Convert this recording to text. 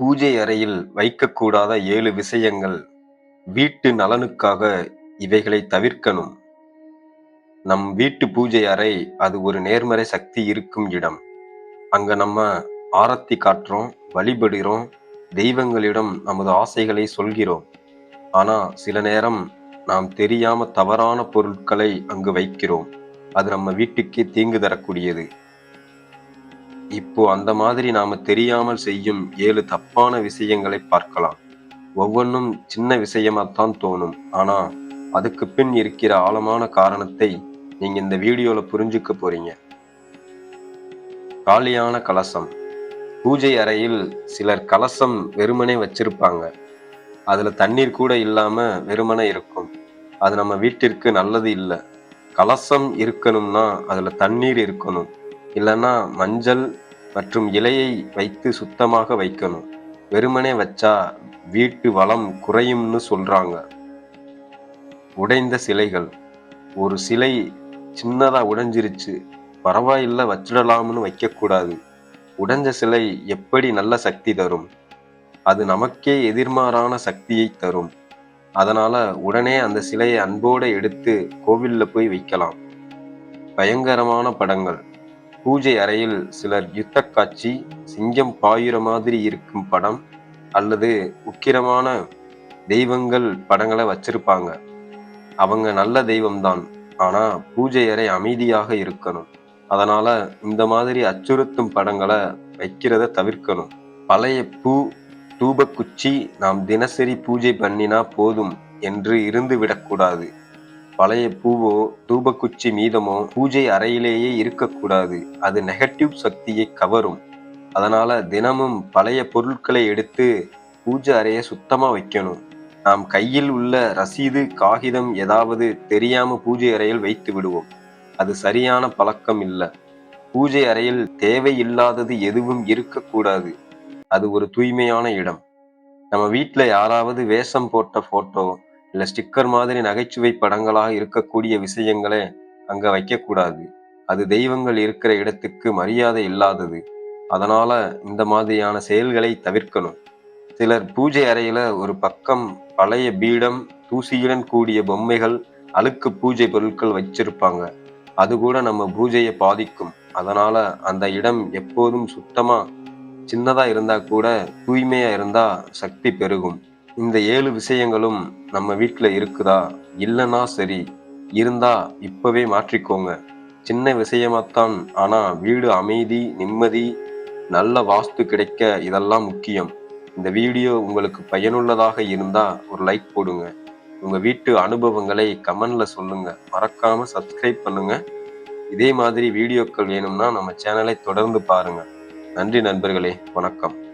பூஜை அறையில் வைக்கக்கூடாத ஏழு விஷயங்கள் வீட்டு நலனுக்காக இவைகளை தவிர்க்கணும். நம் வீட்டு பூஜை அறை அது ஒரு நேர்மறை சக்தி இருக்கும் இடம். அங்க நம்ம ஆரத்தி காட்டுறோம் வழிபடுகிறோம் தெய்வங்களிடம் நமது ஆசைகளை சொல்கிறோம். ஆனா சில நேரம் நாம் தெரியாம தவறான பொருட்களை அங்கு வைக்கிறோம். அது நம்ம வீட்டுக்கே தீங்கு தரக்கூடியது. இப்போ அந்த மாதிரி நாம தெரியாமல் செய்யும் ஏழு தப்பான விஷயங்களை பார்க்கலாம். ஒவ்வொன்றும் சின்ன விஷயமாத்தான் தோணும். ஆனா அதுக்கு பின் இருக்கிற ஆழமான காரணத்தை நீங்க இந்த வீடியோல புரிஞ்சுக்க போறீங்க. காலியான கலசம். பூஜை அறையில் சிலர் கலசம் வெறுமனே வச்சிருப்பாங்க. அதுல தண்ணீர் கூட இல்லாம வெறுமனே இருக்கும். அது நம்ம வீட்டிற்கு நல்லது இல்லை. கலசம் இருக்கணும்னா அதுல தண்ணீர் இருக்கணும். இல்லைன்னா மஞ்சள் மற்றும் இலையை வைத்து சுத்தமாக வைக்கணும். வெறுமனே வச்சா வீட்டு வளம் குறையும்னு சொல்றாங்க. உடைந்த சிலைகள். ஒரு சிலை சின்னதா உடைஞ்சிருச்சு. பரவாயில்ல வச்சிடலாம்னு வைக்கக்கூடாது. உடைஞ்ச சிலை எப்படி நல்ல சக்தி தரும்? அது நமக்கே எதிர்மாறான சக்தியை தரும். அதனால உடனே அந்த சிலையை அன்போடு எடுத்து கோவிலில் போய் வைக்கலாம். பயங்கரமான படங்கள். பூஜை அறையில் சிலர் யுத்த காட்சி சிங்கம் பாயுற மாதிரி இருக்கும் படம் அல்லது உக்கிரமான தெய்வங்கள் படங்களை வச்சிருப்பாங்க. அவங்க நல்ல தெய்வம்தான். ஆனா பூஜை அறை அமைதியாக இருக்கணும். அதனால இந்த மாதிரி அச்சுறுத்தும் படங்களை வைக்கிறத தவிர்க்கணும். பழைய பூ தூபக்குச்சி நாம் தினசரி பூஜை பண்ணினா போதும் என்று இருந்து விடக்கூடாது. பழைய பூவோ தூபக்குச்சி மீதமோ பூஜை அறையிலேயே இருக்கக்கூடாது. அது நெகட்டிவ் சக்தியை கவரும். அதனால தினமும் பழைய பொருட்களை எடுத்து பூஜை அறையை சுத்தமாக வைக்கணும். நாம் கையில் உள்ள ரசீது காகிதம் ஏதாவது தெரியாம பூஜை அறையில் வைத்து விடுவோம். அது சரியான பழக்கம் இல்லை. பூஜை அறையில் தேவையில்லாதது எதுவும் இருக்கக்கூடாது. அது ஒரு தூய்மையான இடம். நம்ம வீட்டில் யாராவது வேஷம் போட்ட போட்டோ இல்லை ஸ்டிக்கர் மாதிரி நகைச்சுவை படங்களாக இருக்கக்கூடிய விஷயங்களை அங்க வைக்கக்கூடாது. அது தெய்வங்கள் இருக்கிற இடத்துக்கு மரியாதை இல்லாதது. அதனால இந்த மாதிரியான செயல்களை தவிர்க்கணும். சிலர் பூஜை அறையில ஒரு பக்கம் பழைய பீடம் தூசியுடன் கூடிய பொம்மைகள் அழுக்கு பூஜை பொருட்கள் வச்சிருப்பாங்க. அது கூட நம்ம பூஜையை பாதிக்கும். அதனால அந்த இடம் எப்போதும் சுத்தமா சின்னதா இருந்தா கூட தூய்மையா இருந்தா சக்தி பெருகும். இந்த ஏழு விஷயங்களும் நம்ம வீட்டில் இருக்குதா? இல்லைன்னா சரி. இருந்தா இப்பவே மாற்றிக்கோங்க. சின்ன விஷயமாத்தான் ஆனா வீடு அமைதி நிம்மதி நல்ல வாஸ்து கிடைக்க இதெல்லாம் முக்கியம். இந்த வீடியோ உங்களுக்கு பயனுள்ளதாக இருந்தா ஒரு லைக் போடுங்க. உங்க வீட்டு அனுபவங்களை கமெண்ட்ல சொல்லுங்க. மறக்காம சப்ஸ்கிரைப் பண்ணுங்க. இதே மாதிரி வீடியோக்கள் வேணும்னா நம்ம சேனலை தொடர்ந்து பாருங்க. நன்றி நண்பர்களே. வணக்கம்.